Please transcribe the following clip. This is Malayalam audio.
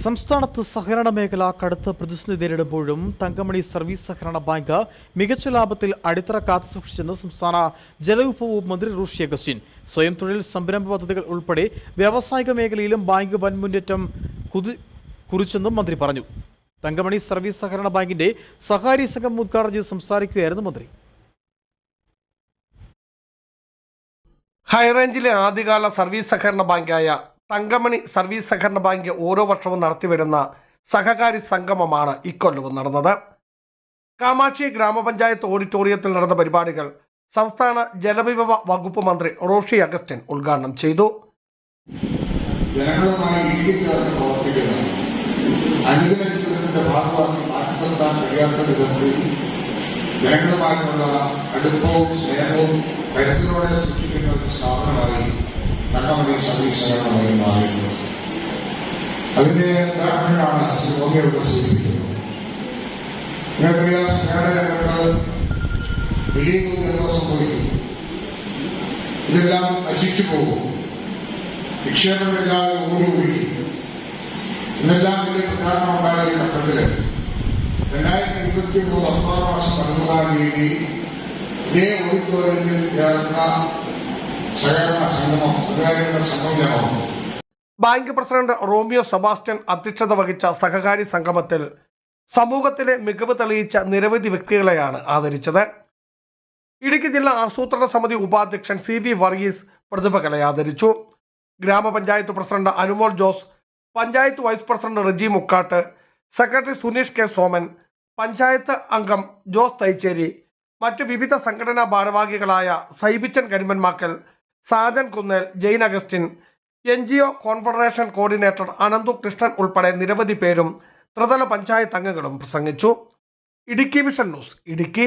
സംസ്ഥാനത്ത് സഹകരണ മേഖല കടുത്ത പ്രതിസന്ധി നേരിടുമ്പോഴും തങ്കമണി സർവീസ് സഹകരണ ബാങ്ക് മികച്ച ലാഭത്തിൽ അടിത്തറ കാത്തുസൂക്ഷിച്ചെന്ന് സംസ്ഥാന ജലവിഭവ മന്ത്രി റൂഷി അഗസ്റ്റിൻ. സ്വയം തൊഴിൽ സംരംഭ പദ്ധതികൾ ഉൾപ്പെടെ വ്യാവസായിക മേഖലയിലും ബാങ്ക് വൻ മുന്നേറ്റം കുറിച്ചെന്നും മന്ത്രി പറഞ്ഞു. തങ്കമണി സർവീസ് സഹകരണ ബാങ്കിന്റെ സഹകാരി സംഘം ഉദ്ഘാടനം ചെയ്ത് സംസാരിക്കുകയായിരുന്നു മന്ത്രി. ഹൈറേഞ്ചിലെ ആദ്യകാല സർവീസ് സഹകരണ ബാങ്കായ തങ്കമണി സർവീസ് സഹകരണ ബാങ്ക് ഓരോ വർഷവും നടത്തിവരുന്ന സഹകാരി സംഗമമാണ് ഇക്കൊല്ലവും നടന്നത്. കാമാക്ഷി ഗ്രാമപഞ്ചായത്ത് ഓഡിറ്റോറിയത്തിൽ നടന്ന പരിപാടികൾ സംസ്ഥാന ജലവിഭവ വകുപ്പ് മന്ത്രി റോഷി അഗസ്റ്റിൻ ഉദ്ഘാടനം ചെയ്തു. ജനങ്ങളുമായി ഭാഗമാക്കി അടുപ്പവും സ്നേഹവും സൃഷ്ടിക്കുന്ന ഒരു സ്ഥാപനമായി തങ്കമണി സർവീസ് സഹകരണമായി മാറിയിട്ടുണ്ട്. അതിന്റെ ഉദാഹരണമാണ് ശ്രീ ഓമിയോട് സൂചിപ്പിച്ചത് നിങ്ങൾക്കറിയാം തോതിൽ സംഭവിക്കും. ഇതെല്ലാം നശിച്ചു പോകും. നിക്ഷേപമില്ലാതെ ഓടി ഒഴുകി ഇന്നെല്ലാം വലിയ പ്രധാനം ഉണ്ടായ ഘട്ടത്തിൽ രണ്ടായിരത്തി ഇരുപത്തി മൂന്ന് ഒമ്പതാം മാസം പതിമൂന്നാം തീയതി ഇതേ ഓഡിറ്റോറിയത്തിൽ ചേർന്ന സഹകരണ സംഗമം ബാങ്ക് പ്രസിഡന്റ് റോമിയോ സെബാസ്റ്റ്യൻ അധ്യക്ഷത വഹിച്ച സഹകാരി സംഗമത്തിൽ സമൂഹത്തിലെ മികവ് തെളിയിച്ച നിരവധി വ്യക്തികളെയാണ് ആദരിച്ചത്. ഇടുക്കി ജില്ലാ ആസൂത്രണ സമിതി ഉപാധ്യക്ഷൻ സി വി വർഗീസ് പ്രതിഭകളെ ആദരിച്ചു. Grama panchayat president Anumol Jose panchayat vice president Reji Mukkattu secretary Suneesh K Soman panchayat അംഗം ജോസ് തൈച്ചേരി മറ്റ് വിവിധ സംഘടനാ ഭാരവാഹികളായ Saibichan Karimpanmakkal Sajan Kunnel Jain Augustine N G O confederation coordinator Ananthu Krishnan ഉൾപ്പെടെ നിരവധി പേരും ത്രിതല പഞ്ചായത്ത് അംഗങ്ങളും പ്രസംഗിച്ചു. Idukki vision news Idukki.